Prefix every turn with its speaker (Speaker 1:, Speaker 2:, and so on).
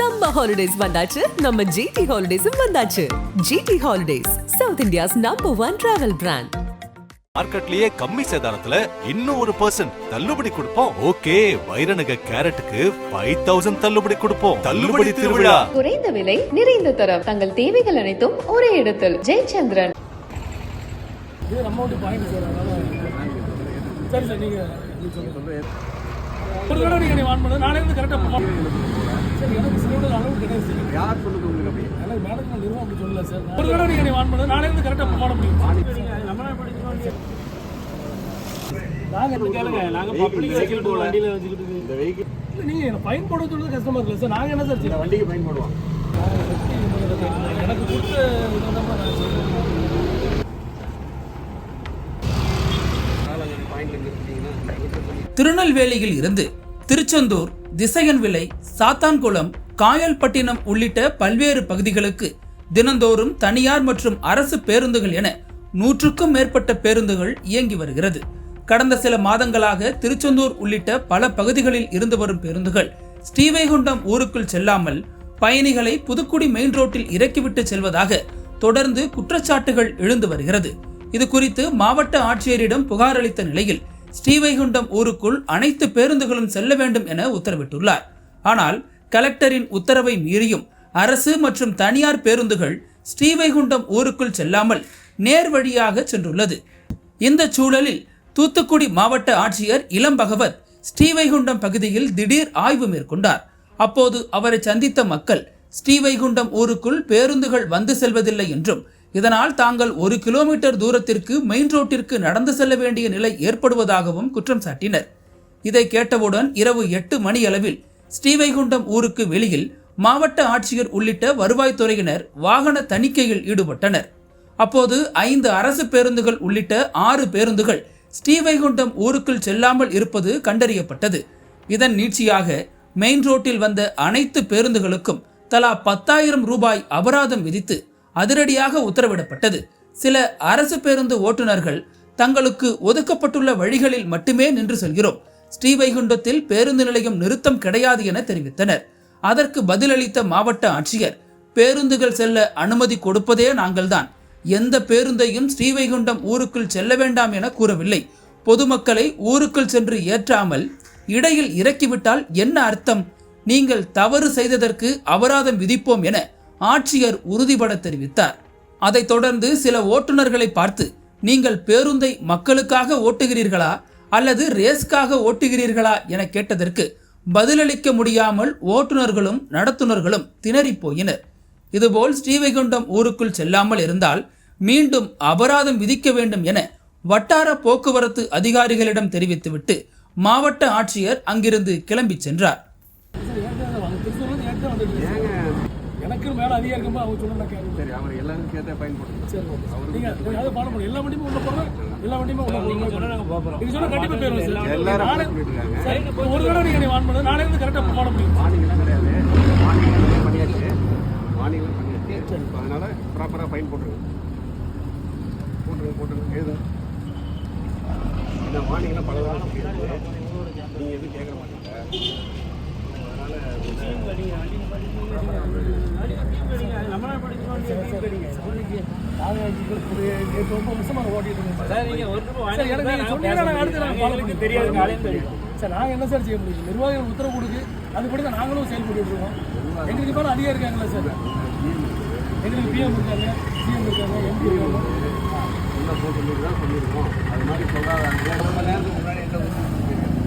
Speaker 1: Summer holidays வந்தாச்சு. நம்ம GT ஹாலிடேஸும் வந்தாச்சு. GT holidays south India's number one travel brand
Speaker 2: மார்க்கெட்லயே கம்மி சேதாரத்துல இன்னும் ஒரு பர்சன்ட் தள்ளுபடி கொடுப்போம். ஓகே வைரநக கேரட்டுக்கு ஃபைவ் தௌசண்ட் தள்ளுபடி கொடுப்போம். தள்ளுபடி திருவிழா.
Speaker 3: குறைந்த விலை நிறைந்த தரம். தங்கள் தேவைகள் அனைத்தும் ஒரே இடத்தில். ஜெயச்சந்திரன்.
Speaker 4: இது நம்ம வந்து பாயிண்ட் சார் சரி சார் நீங்கள் ஒரு தடவை நீங்கள் நீ வான் பண்ணது நாளே வந்து கரெக்டாக சரி எனக்கு சிலோட அளவு கிடையாது சார்.
Speaker 5: யார் சொல்லுது உங்களுக்கு அப்படி
Speaker 4: எனக்கு மேடம் நிறுவனம் அப்படி சொல்லல சார். ஒரு தடவை நீங்கள் நீ வான் பண்ணது நாளே வந்து கரெக்டாக போட முடியும். நாங்கள் எப்படி கேளுங்க நாங்கள் பப்ளிக் வச்சுக்கிட்டு வண்டியில் வச்சுக்கிட்டு
Speaker 5: இந்த வெஹிக்கிள்
Speaker 4: இல்லை நீங்கள் எனக்கு ஃபைன் போட சொல்றது கஷ்டமாக இருக்குல்ல சார். நாங்கள் என்ன சார்
Speaker 5: இந்த
Speaker 4: செய்யணும்
Speaker 5: வண்டிக்கு போடுவான்
Speaker 4: எனக்கு கொடுத்த விதமாக நான்
Speaker 6: திருநெல்வேலியில் இருந்து திருச்செந்தூர் திசையன் விலை சாத்தான்குளம் காயல்பட்டினம் உள்ளிட்ட பல்வேறு பகுதிகளுக்கு தினந்தோறும் தனியார் மற்றும் அரசு பேருந்துகள் என நூற்றுக்கும் மேற்பட்ட பேருந்துகள் இயங்கி வருகிறது. கடந்த சில மாதங்களாக திருச்செந்தூர் உள்ளிட்ட பல பகுதிகளில் இருந்து வரும் பேருந்துகள் ஸ்ரீவைகுண்டம் ஊருக்குள் செல்லாமல் பயணிகளை புதுக்குடி மெயின் ரோட்டில் இறக்கிவிட்டு செல்வதாக தொடர்ந்து குற்றச்சாட்டுகள் எழுந்து வருகிறது. இது குறித்து மாவட்ட ஆட்சியரிடம் புகார் அளித்த நிலையில் ஸ்ரீவைகுண்டம் ஊருக்குள் அனைத்து பேருந்துகளும் செல்ல வேண்டும் என உத்தரவிட்டுள்ளார். ஆனால் கலெக்டரின் உத்தரவை மீறியும் அரசு மற்றும் தனியார் பேருந்துகள் ஸ்ரீவைகுண்டம் ஊருக்குள் செல்லாமல் நேர் வழியாக சென்றுள்ளது. இந்த சூழலில் தூத்துக்குடி மாவட்ட ஆட்சியர் இளம்பகவத் ஸ்ரீவைகுண்டம் பகுதியில் திடீர் ஆய்வு மேற்கொண்டார். அப்போது அவரை சந்தித்த மக்கள் ஸ்ரீவைகுண்டம் ஊருக்குள் பேருந்துகள் வந்து செல்வதில்லை என்றும் இதனால் தாங்கள் ஒரு கிலோமீட்டர் தூரத்திற்கு மெயின் ரோட்டிற்கு நடந்து செல்ல வேண்டிய நிலை ஏற்படுவதாகவும் குற்றம் சாட்டினர். இதை கேட்டவுடன் இரவு எட்டு மணியளவில் ஸ்ரீவைகுண்டம் ஊருக்கு வெளியில் மாவட்ட ஆட்சியர் உள்ளிட்ட வருவாய்த்துறையினர் வாகன தணிக்கையில் ஈடுபட்டனர். அப்போது ஐந்து அரசு பேருந்துகள் உள்ளிட்ட ஆறு பேருந்துகள் ஸ்ரீவைகுண்டம் ஊருக்குள் செல்லாமல் இருப்பது கண்டறியப்பட்டது. இதன் நீட்சியாக மெயின் ரோட்டில் வந்த அனைத்து பேருந்துகளுக்கும் தலா பத்தாயிரம் ரூபாய் அபராதம் விதித்து அதிரடியாக உத்தரவிடப்பட்டது. சில அரசு பேருந்து ஓட்டுநர்கள் தங்களுக்கு ஒதுக்கப்பட்டுள்ள வழிகளில் மட்டுமே நின்று செல்கிறோம். ஸ்ரீவைகுண்டத்தில் பேருந்து நிலையம் நிறுத்தம் கிடையாது என தெரிவித்தனர். அதற்கு பதிலளித்த மாவட்ட ஆட்சியர் பேருந்துகள் செல்ல அனுமதி கொடுப்பதே நாங்கள்தான். எந்த பேருந்தையும் ஸ்ரீவைகுண்டம் ஊருக்குள் செல்ல வேண்டாம் என கூறவில்லை. பொதுமக்களை ஊருக்குள் சென்று ஏற்றாமல் இடையில் இறக்கிவிட்டால் என்ன அர்த்தம்? நீங்கள் தவறு செய்ததற்கு அபராதம் விதிப்போம் என ஆட்சியர் உறுதிபட தெரிவித்தார். அதைத் தொடர்ந்து சில ஓட்டுநர்களை பார்த்து நீங்கள் பேருந்தை மக்களுக்காக ஓட்டுகிறீர்களா? அல்லது ரேஸ்க்காக ஓட்டுகிறீர்களா? என கேட்டதற்கு பதிலளிக்க முடியாமல் ஓட்டுநர்களும் நடத்துனர்களும் திணறிப் போயினர். இதுபோல் ஸ்ரீவைகுண்டம் ஊருக்குள் செல்லாமல் இருந்தால் மீண்டும் அபராதம் விதிக்க வேண்டும் என வட்டார போக்குவரத்து அதிகாரிகளிடம் தெரிவித்துவிட்டு மாவட்ட ஆட்சியர் அங்கிருந்து கிளம்பிச் சென்றார்.
Speaker 4: எனக்கு மேலே அதிகம் இருக்கும்போது அவங்க சொன்னா நான் கேட்க
Speaker 5: சரி அவர் எல்லாருக்கும் சேர்த்தா பயன் போடுங்க
Speaker 4: சரி ஓகே. நீங்கள் அதை பாட முடியும் எல்லா வண்டியுமே உள்ள போகிறோம் எல்லா வண்டியுமே உள்ள போகிறோம் நீங்கள் சொன்னால் கண்டிப்பாக போயிடுவோம் சார்
Speaker 5: எல்லாரும்
Speaker 4: நாளை சரி ஒரு தடவை நீங்கள் நீ வான் பண்ணது நாளை வந்து கரெக்டாக போட முடியும்
Speaker 5: மார்னிங்லாம் கிடையாது. மார்னிங்லாம் பண்ணியாச்சு. மார்னிங்லாம் பண்ணியாச்சு. இப்போ அதனால ப்ராப்பராக ஃபைன் போட்டுருங்க போட்டுருங்க போட்டுருங்க. எழுதுங்க. இந்த மார்னிங்லாம் பல நீங்கள் எதுவும் கேட்க மாட்டீங்க.
Speaker 4: சார் நாங்கள் என்ன சார் செய்ய முடியும் நிர்வாகிகள் உத்தரவு கொடுக்கு அதுபடி தான் நாங்களும் செயல்பட்டு இருக்கோம் எங்களுக்கு மேலே அதிகம் இருக்காங்களா சார் எங்களுக்கு பிஎம் இருக்காங்க சிஎம் இருக்காங்க எம்பி இருக்காங்க
Speaker 5: உள்ள சொல்லியிருக்கோம் அது மாதிரி சொல்லாத நேரத்துக்கு முன்னாடி என்ன